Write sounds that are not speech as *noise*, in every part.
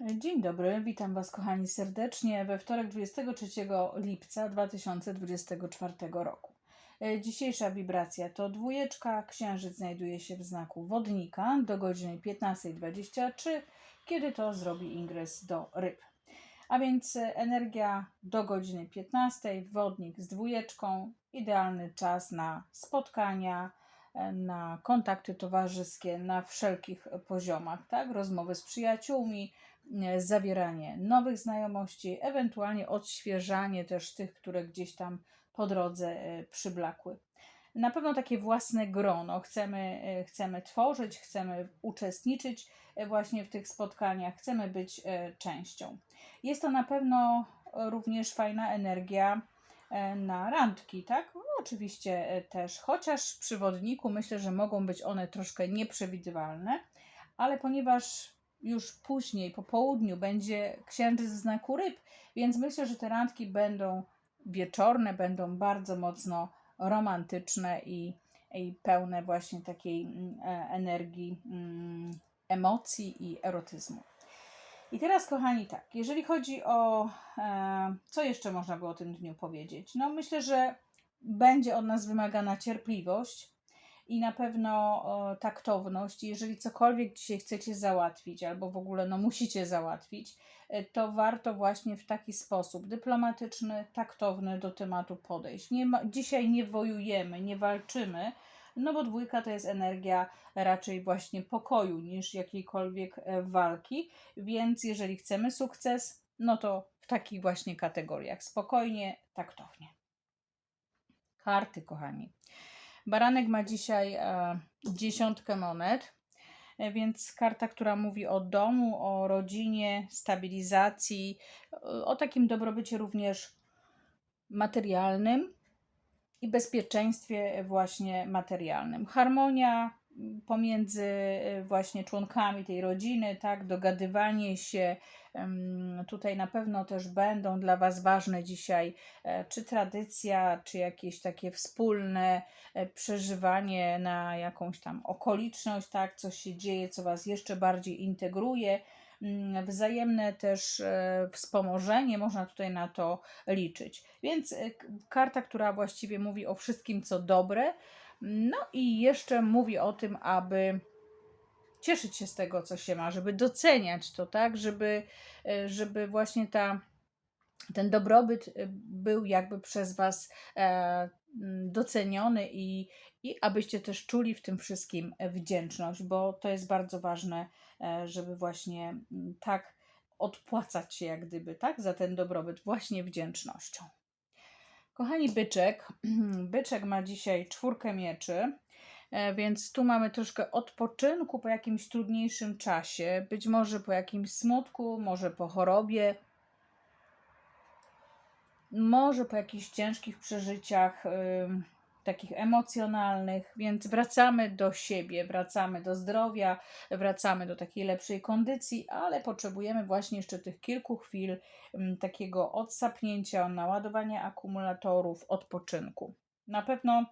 Dzień dobry, witam Was kochani serdecznie we wtorek 23 lipca 2024 roku. E, Dzisiejsza wibracja to dwójeczka, księżyc znajduje się w znaku wodnika do godziny 15.23, kiedy to zrobi ingres do ryb. A więc e, energia do godziny 15, wodnik z dwójeczką, idealny czas na spotkania, e, na kontakty towarzyskie na wszelkich poziomach, tak? Rozmowy z przyjaciółmi, zawieranie nowych znajomości, ewentualnie odświeżanie też tych, które gdzieś tam po drodze e, przyblakły. Na pewno takie własne grono chcemy, e, chcemy tworzyć, chcemy uczestniczyć e, właśnie w tych spotkaniach, chcemy być e, częścią. Jest to na pewno również fajna energia e, na randki, tak? No, oczywiście e, też, chociaż przy wodniku myślę, że mogą być one troszkę nieprzewidywalne, ale ponieważ już później, po południu, będzie księżyc w znaku ryb, więc myślę, że te randki będą wieczorne, będą bardzo mocno romantyczne i, i pełne właśnie takiej mm, e, energii, mm, emocji i erotyzmu. I teraz, kochani, tak, jeżeli chodzi o e, co jeszcze można było o tym dniu powiedzieć? No, myślę, że będzie od nas wymagana cierpliwość i na pewno taktowność. Jeżeli cokolwiek dzisiaj chcecie załatwić, albo w ogóle no, musicie załatwić, e, to warto właśnie w taki sposób dyplomatyczny, taktowny do tematu podejść. Nie ma, dzisiaj nie wojujemy, nie walczymy, no bo dwójka to jest energia raczej właśnie pokoju niż jakiejkolwiek e, walki, więc jeżeli chcemy sukces, no to w takich właśnie kategoriach spokojnie, taktownie. Karty, kochani. Baranek ma dzisiaj e, dziesiątkę monet, e, więc karta, która mówi o domu, o rodzinie, stabilizacji, o takim dobrobycie również materialnym i bezpieczeństwie właśnie materialnym. Harmonia pomiędzy e, właśnie członkami tej rodziny, tak, dogadywanie się. Tutaj na pewno też będą dla Was ważne dzisiaj e, czy tradycja, czy jakieś takie wspólne e, przeżywanie na jakąś tam okoliczność, tak, co się dzieje, co Was jeszcze bardziej integruje. Mm, Wzajemne też wspomożenie, można tutaj na to liczyć. Więc karta, która właściwie mówi o wszystkim, co dobre, no i jeszcze mówi o tym, aby cieszyć się z tego, co się ma, żeby doceniać to, tak, żeby, e, żeby właśnie ta, ten dobrobyt e, był jakby przez Was e, doceniony i, i abyście też czuli w tym wszystkim wdzięczność, bo to jest bardzo ważne, żeby właśnie tak odpłacać się jak gdyby, tak, za ten dobrobyt właśnie wdzięcznością. Kochani byczek, *clears throat* byczek ma dzisiaj czwórkę mieczy, e, więc tu mamy troszkę odpoczynku po jakimś trudniejszym czasie, być może po jakimś smutku, może po chorobie, może po jakichś ciężkich przeżyciach, ym, takich emocjonalnych, więc wracamy do siebie, wracamy do zdrowia, wracamy do takiej lepszej kondycji, ale potrzebujemy właśnie jeszcze tych kilku chwil ym, takiego odsapnięcia, naładowania akumulatorów, odpoczynku. Na pewno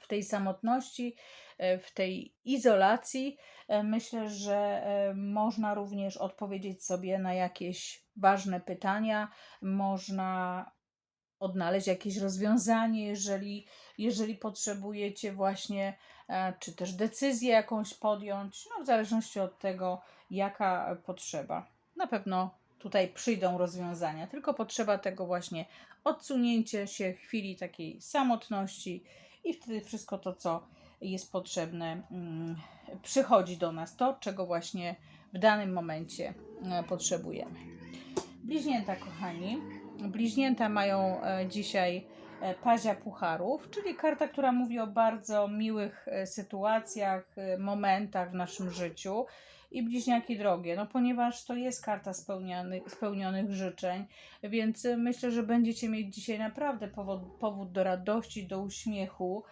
w tej samotności, e, w tej izolacji, e, myślę, że e, można również odpowiedzieć sobie na jakieś ważne pytania, można odnaleźć jakieś rozwiązanie, jeżeli, jeżeli potrzebujecie właśnie, e, czy też decyzję jakąś podjąć, no w zależności od tego, jaka potrzeba. Na pewno tutaj przyjdą rozwiązania, tylko potrzeba tego właśnie odsunięcia się chwili takiej samotności i wtedy wszystko to, co jest potrzebne, mm, przychodzi do nas, to, czego właśnie w danym momencie e, potrzebujemy. Bliźnięta, kochani. Bliźnięta mają e, dzisiaj e, pazia pucharów, czyli karta, która mówi o bardzo miłych e, sytuacjach, momentach w naszym życiu. I bliźniaki drogie, no ponieważ to jest karta spełnianych, spełnionych życzeń, więc myślę, że będziecie mieć dzisiaj naprawdę powód, powód do radości, do uśmiechu.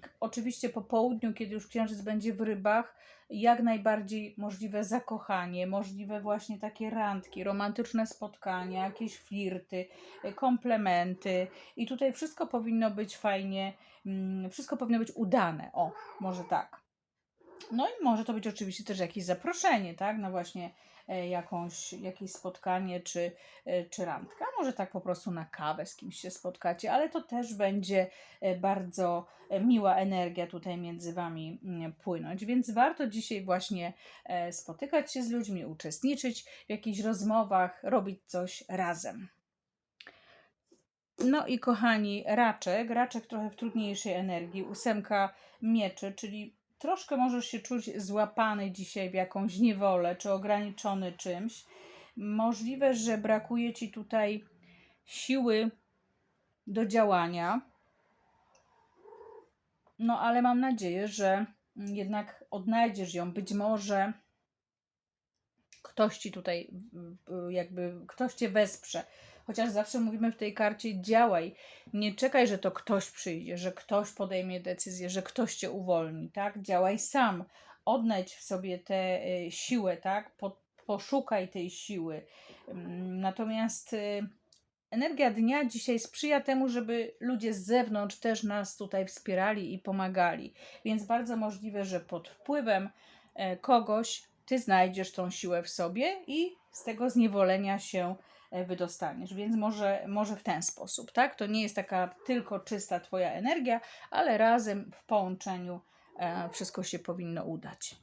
K- Oczywiście po południu, kiedy już księżyc będzie w rybach, jak najbardziej możliwe zakochanie, możliwe właśnie takie randki, romantyczne spotkania, jakieś flirty, y, komplementy. I tutaj wszystko powinno być fajnie, mm, wszystko powinno być udane. O, może tak. No i może to być oczywiście też jakieś zaproszenie, tak? Na właśnie e, jakąś, jakieś spotkanie czy, e, czy randka. Może tak po prostu na kawę z kimś się spotkacie, ale to też będzie e, bardzo e, miła energia tutaj między Wami mm, płynąć. Więc warto dzisiaj właśnie e, spotykać się z ludźmi, uczestniczyć w jakichś rozmowach, robić coś razem. No i kochani, raczek, raczek trochę w trudniejszej energii, ósemka mieczy, czyli troszkę możesz się czuć złapany dzisiaj w jakąś niewolę, czy ograniczony czymś. Możliwe, że brakuje ci tutaj siły do działania. No, ale mam nadzieję, że jednak odnajdziesz ją. Być może ktoś ci tutaj, jakby ktoś cię wesprze. Chociaż zawsze mówimy w tej karcie: działaj. Nie czekaj, że to ktoś przyjdzie, że ktoś podejmie decyzję, że ktoś cię uwolni, tak? Działaj sam. Odnajdź w sobie tę y, siłę, tak? Po, poszukaj tej siły. Mm, Natomiast y, energia dnia dzisiaj sprzyja temu, żeby ludzie z zewnątrz też nas tutaj wspierali i pomagali. Więc bardzo możliwe, że pod wpływem e, kogoś ty znajdziesz tą siłę w sobie i z tego zniewolenia się e, wydostaniesz. Więc może, może w ten sposób, tak? To nie jest taka tylko czysta twoja energia, ale razem w połączeniu e, wszystko się powinno udać.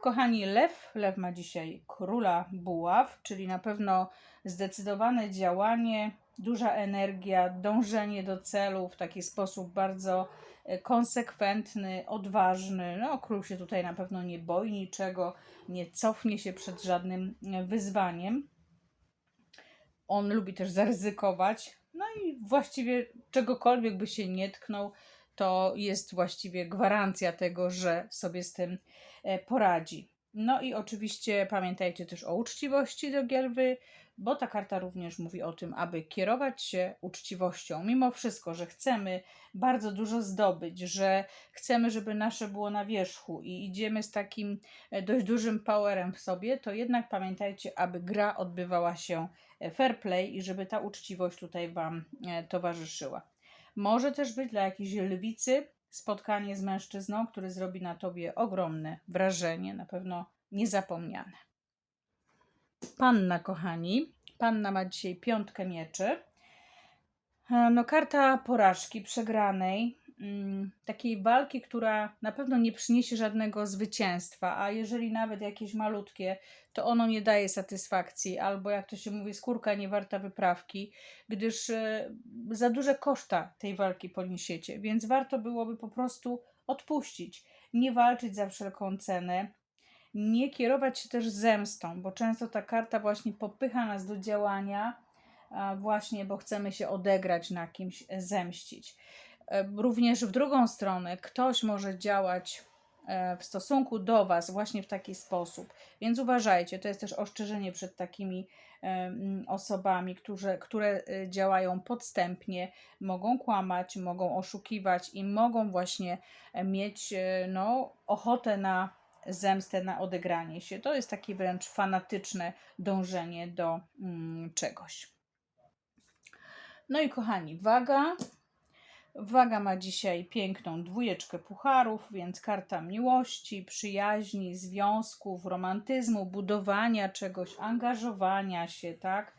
Kochani, lew, lew ma dzisiaj króla buław, czyli na pewno zdecydowane działanie, duża energia, dążenie do celu w taki sposób bardzo e, konsekwentny, odważny. No, król się tutaj na pewno nie boi niczego, nie cofnie się przed żadnym e, wyzwaniem. On lubi też zaryzykować. No i właściwie czegokolwiek by się nie tknął, to jest właściwie gwarancja tego, że sobie z tym e, poradzi. No i oczywiście pamiętajcie też o uczciwości do Gielwy, bo ta karta również mówi o tym, aby kierować się uczciwością. Mimo wszystko, że chcemy bardzo dużo zdobyć, że chcemy, żeby nasze było na wierzchu i idziemy z takim e, dość dużym powerem w sobie, to jednak pamiętajcie, aby gra odbywała się e, fair play i żeby ta uczciwość tutaj Wam e, towarzyszyła. Może też być dla jakiejś lwicy spotkanie z mężczyzną, który zrobi na tobie ogromne wrażenie, na pewno niezapomniane. Panna, kochani. Panna ma dzisiaj piątkę mieczy. E, No, karta porażki, przegranej, mm, takiej walki, która na pewno nie przyniesie żadnego zwycięstwa, a jeżeli nawet jakieś malutkie, to ono nie daje satysfakcji, albo jak to się mówi, skórka nie warta wyprawki, gdyż e, za duże koszta tej walki poniesiecie, więc warto byłoby po prostu odpuścić, nie walczyć za wszelką cenę, nie kierować się też zemstą, bo często ta karta właśnie popycha nas do działania, właśnie bo chcemy się odegrać na kimś, zemścić. E, Również w drugą stronę ktoś może działać e, w stosunku do Was właśnie w taki sposób. Więc uważajcie, to jest też ostrzeżenie przed takimi e, osobami, którzy, które e, działają podstępnie, mogą kłamać, mogą oszukiwać i mogą właśnie e, mieć e, no, ochotę na zemstę, na odegranie się. To jest takie wręcz fanatyczne dążenie do mm, czegoś. No i kochani, waga. Waga ma dzisiaj piękną dwójeczkę pucharów, więc karta miłości, przyjaźni, związków, romantyzmu, budowania czegoś, angażowania się, tak?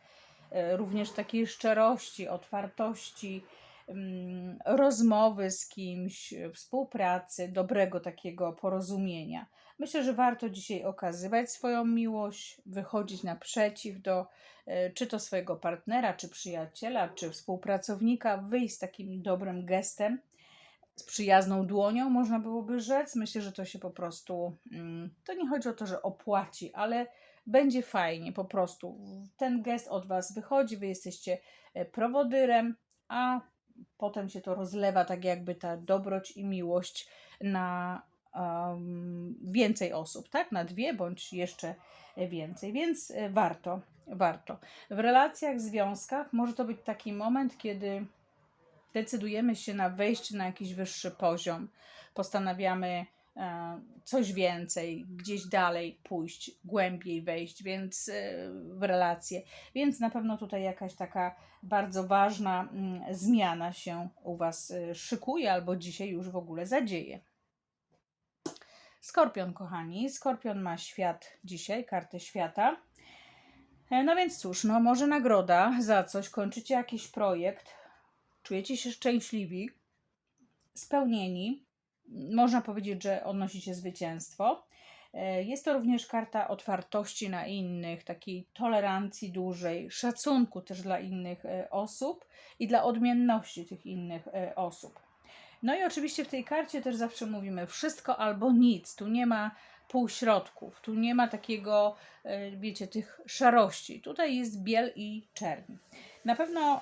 E, Również takiej szczerości, otwartości, mm, rozmowy z kimś, współpracy, dobrego takiego porozumienia. Myślę, że warto dzisiaj okazywać swoją miłość, wychodzić naprzeciw do e, czy to swojego partnera, czy przyjaciela, czy współpracownika, wyjść z takim dobrym gestem, z przyjazną dłonią, można byłoby rzec. Myślę, że to się po prostu, mm, to nie chodzi o to, że opłaci, ale będzie fajnie po prostu. Ten gest od Was wychodzi, Wy jesteście e, prowodyrem, a potem się to rozlewa, tak jakby ta dobroć i miłość na więcej osób, tak? Na dwie bądź jeszcze więcej, więc e, warto, warto. W relacjach, związkach może to być taki moment, kiedy decydujemy się na wejście na jakiś wyższy poziom, postanawiamy e, coś więcej, gdzieś dalej pójść, głębiej wejść, więc e, w relacje. Więc na pewno tutaj jakaś taka bardzo ważna mm, zmiana się u Was szykuje, albo dzisiaj już w ogóle zadzieje. Skorpion, kochani. Skorpion ma świat dzisiaj, kartę świata. E, No więc cóż, no może nagroda za coś, kończycie jakiś projekt, czujecie się szczęśliwi, spełnieni. Można powiedzieć, że odnosicie zwycięstwo. E, Jest to również karta otwartości na innych, takiej tolerancji dużej, szacunku też dla innych e, osób i dla odmienności tych innych osób. No i oczywiście w tej karcie też zawsze mówimy wszystko albo nic. Tu nie ma półśrodków, tu nie ma takiego, e, wiecie, tych szarości. Tutaj jest biel i czerń. Na pewno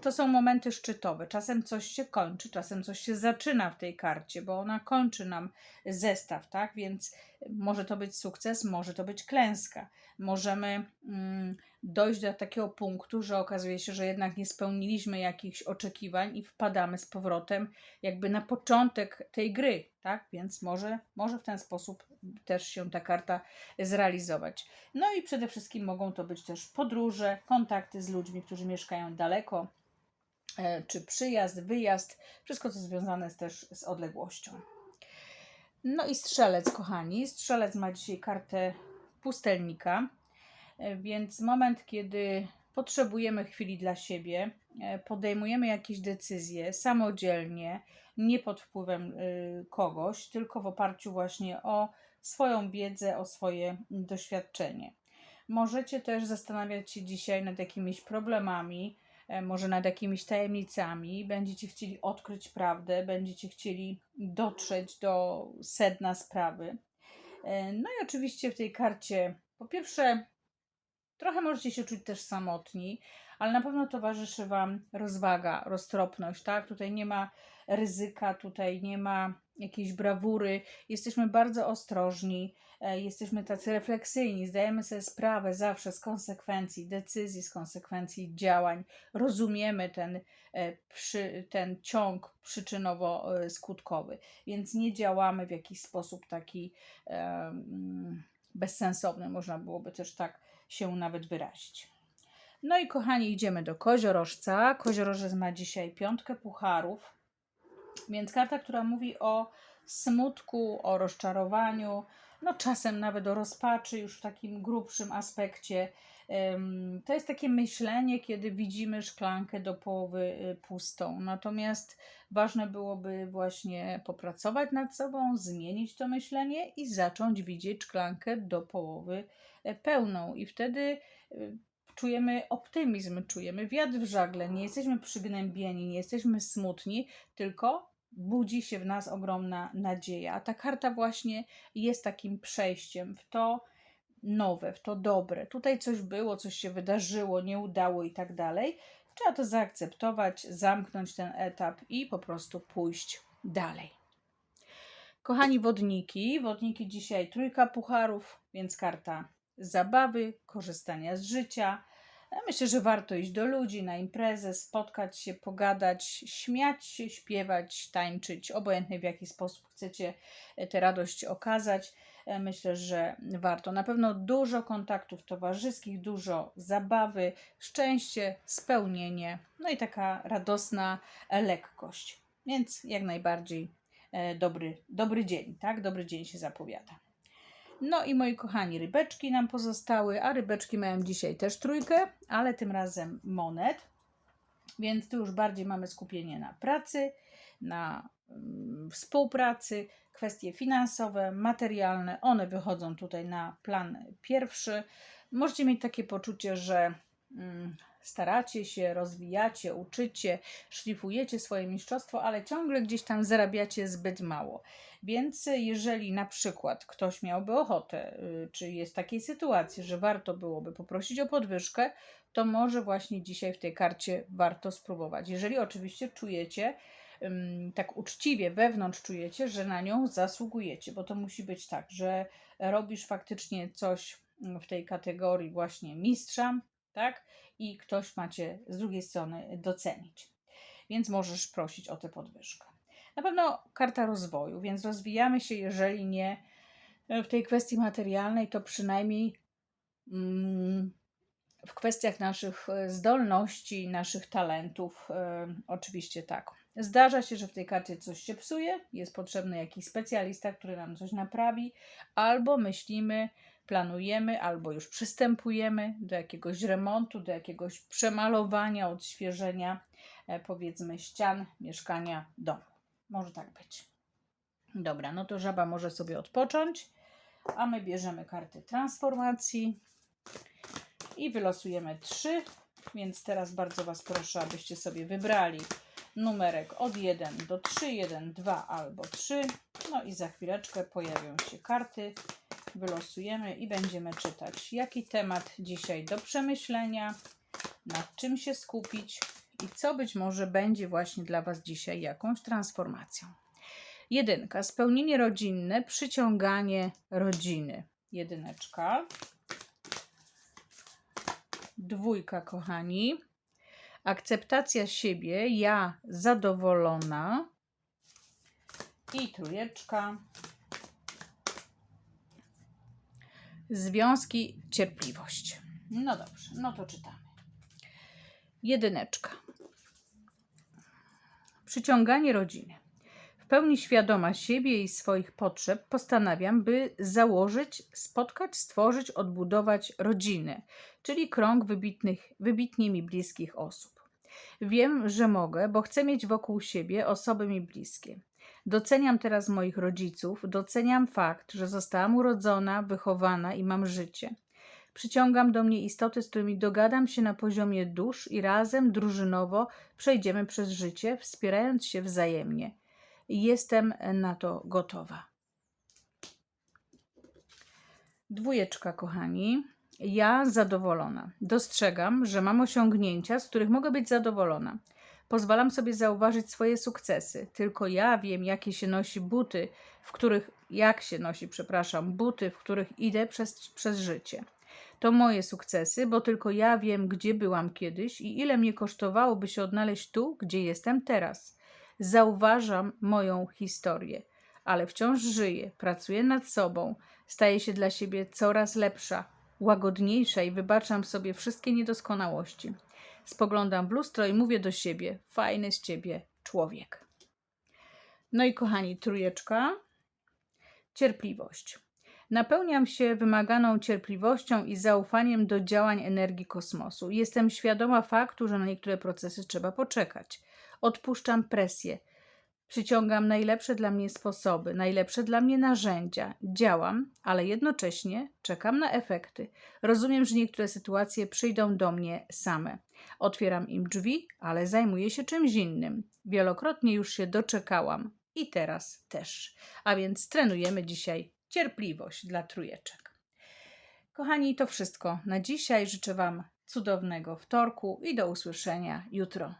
to są momenty szczytowe. Czasem coś się kończy, czasem coś się zaczyna w tej karcie, bo ona kończy nam zestaw, tak? Więc może to być sukces, może to być klęska. Możemy mm, dojść do takiego punktu, że okazuje się, że jednak nie spełniliśmy jakichś oczekiwań i wpadamy z powrotem jakby na początek tej gry, tak? Więc może, może w ten sposób też się ta karta zrealizować. No i przede wszystkim mogą to być też podróże, kontakty z ludźmi, którzy mieszkają daleko, e, czy przyjazd, wyjazd, wszystko co związane jest też z odległością. No i strzelec, kochani. Strzelec ma dzisiaj kartę pustelnika, e, więc moment, kiedy potrzebujemy chwili dla siebie, e, podejmujemy jakieś decyzje samodzielnie, nie pod wpływem y, kogoś, tylko w oparciu właśnie o swoją wiedzę, o swoje doświadczenie. Możecie też zastanawiać się dzisiaj nad jakimiś problemami, e, może nad jakimiś tajemnicami, będziecie chcieli odkryć prawdę, będziecie chcieli dotrzeć do sedna sprawy. E, No i oczywiście w tej karcie, po pierwsze, trochę możecie się czuć też samotni, ale na pewno towarzyszy Wam rozwaga, roztropność, tak? Tutaj nie ma ryzyka, tutaj nie ma jakiejś brawury, jesteśmy bardzo ostrożni, e, jesteśmy tacy refleksyjni, zdajemy sobie sprawę zawsze z konsekwencji decyzji, z konsekwencji działań, rozumiemy ten, e, przy, ten ciąg przyczynowo-skutkowy, więc nie działamy w jakiś sposób taki e, bezsensowny, można byłoby też tak się nawet wyrazić. No i kochani, idziemy do koziorożca. Koziorożec ma dzisiaj piątkę pucharów, więc karta, która mówi o smutku, o rozczarowaniu, no czasem nawet o rozpaczy, już w takim grubszym aspekcie. To jest takie myślenie, kiedy widzimy szklankę do połowy y, pustą. Natomiast ważne byłoby właśnie popracować nad sobą, zmienić to myślenie i zacząć widzieć szklankę do połowy e, pełną. I wtedy y, czujemy optymizm, czujemy wiatr w żagle, nie jesteśmy przygnębieni, nie jesteśmy smutni, tylko budzi się w nas ogromna nadzieja. A ta karta właśnie jest takim przejściem w to nowe, w to dobre. Tutaj coś było, coś się wydarzyło, nie udało i tak dalej. Trzeba to zaakceptować, zamknąć ten etap i po prostu pójść dalej. Kochani wodniki, wodniki dzisiaj trójka pucharów, więc karta zabawy, korzystania z życia. Ja Myślę, że warto iść do ludzi na imprezę, spotkać się, pogadać, śmiać się, śpiewać, tańczyć, obojętnie w jaki sposób chcecie e, tę radość okazać. E, Myślę, że warto. Na pewno dużo kontaktów towarzyskich, dużo zabawy, szczęście, spełnienie, no i taka radosna lekkość. Więc jak najbardziej e, dobry, dobry dzień, tak? Dobry dzień się zapowiada. No i moi kochani, rybeczki nam pozostały, a rybeczki mają dzisiaj też trójkę, ale tym razem monet. Więc tu już bardziej mamy skupienie na pracy, na mm, współpracy, kwestie finansowe, materialne. One wychodzą tutaj na plan pierwszy. Możecie mieć takie poczucie, że mm, staracie się, rozwijacie, uczycie, szlifujecie swoje mistrzostwo, ale ciągle gdzieś tam zarabiacie zbyt mało. Więc jeżeli na przykład ktoś miałby ochotę, y, czy jest takiej sytuacji, że warto byłoby poprosić o podwyżkę, to może właśnie dzisiaj w tej karcie warto spróbować. Jeżeli oczywiście czujecie, tak uczciwie wewnątrz czujecie, że na nią zasługujecie, bo to musi być tak, że robisz faktycznie coś w tej kategorii właśnie mistrza, tak? I ktoś macie z drugiej strony docenić. Więc możesz prosić o tę podwyżkę. Na pewno karta rozwoju, więc rozwijamy się, jeżeli nie e, w tej kwestii materialnej, to przynajmniej mm, w kwestiach naszych e, zdolności, naszych talentów. E, Oczywiście tak. Zdarza się, że w tej karcie coś się psuje, jest potrzebny jakiś specjalista, który nam coś naprawi, albo myślimy, planujemy, albo już przystępujemy do jakiegoś remontu, do jakiegoś przemalowania, odświeżenia, e, powiedzmy, ścian, mieszkania, domu. Może tak być. Dobra, no to żaba może sobie odpocząć, a my bierzemy karty transformacji i wylosujemy trzy. Więc teraz bardzo Was proszę, abyście sobie wybrali numerek od 1 do 3, 1, 2 albo 3. No i za chwileczkę pojawią się karty. Wylosujemy i będziemy czytać, jaki temat dzisiaj do przemyślenia, nad czym się skupić i co być może będzie właśnie dla Was dzisiaj jakąś transformacją. Jedynka, spełnienie rodzinne, przyciąganie rodziny. Jedyneczka. Dwójka, kochani. Akceptacja siebie, ja zadowolona. I trójeczka. Związki, cierpliwość. No dobrze, no to czytamy. Jedyneczka. Przyciąganie rodziny. W pełni świadoma siebie i swoich potrzeb postanawiam, by założyć, spotkać, stworzyć, odbudować rodzinę, czyli krąg wybitnych, wybitnie mi bliskich osób. Wiem, że mogę, bo chcę mieć wokół siebie osoby mi bliskie. Doceniam teraz moich rodziców, doceniam fakt, że zostałam urodzona, wychowana i mam życie. Przyciągam do mnie istoty, z którymi dogadam się na poziomie dusz i razem, drużynowo przejdziemy przez życie, wspierając się wzajemnie. Jestem na to gotowa. Dwójeczka, kochani. Ja zadowolona. Dostrzegam, że mam osiągnięcia, z których mogę być zadowolona. Pozwalam sobie zauważyć swoje sukcesy. Tylko ja wiem, jakie się nosi buty, w których, jak się nosi, przepraszam, buty, w których idę przez, przez życie. To moje sukcesy, bo tylko ja wiem, gdzie byłam kiedyś i ile mnie kosztowało, by się odnaleźć tu, gdzie jestem teraz. Zauważam moją historię, ale wciąż żyję, pracuję nad sobą, staję się dla siebie coraz lepsza, łagodniejsza i wybaczam sobie wszystkie niedoskonałości. Spoglądam w lustro i mówię do siebie: fajny z ciebie człowiek. No i kochani, trójeczka. Cierpliwość. Napełniam się wymaganą cierpliwością i zaufaniem do działań energii kosmosu. Jestem świadoma faktu, że na niektóre procesy trzeba poczekać. Odpuszczam presję. Przyciągam najlepsze dla mnie sposoby, najlepsze dla mnie narzędzia. Działam, ale jednocześnie czekam na efekty. Rozumiem, że niektóre sytuacje przyjdą do mnie same. Otwieram im drzwi, ale zajmuję się czymś innym. Wielokrotnie już się doczekałam i teraz też. A więc trenujemy dzisiaj cierpliwość dla trójeczek. Kochani, to wszystko na dzisiaj. Życzę Wam cudownego wtorku i do usłyszenia jutro.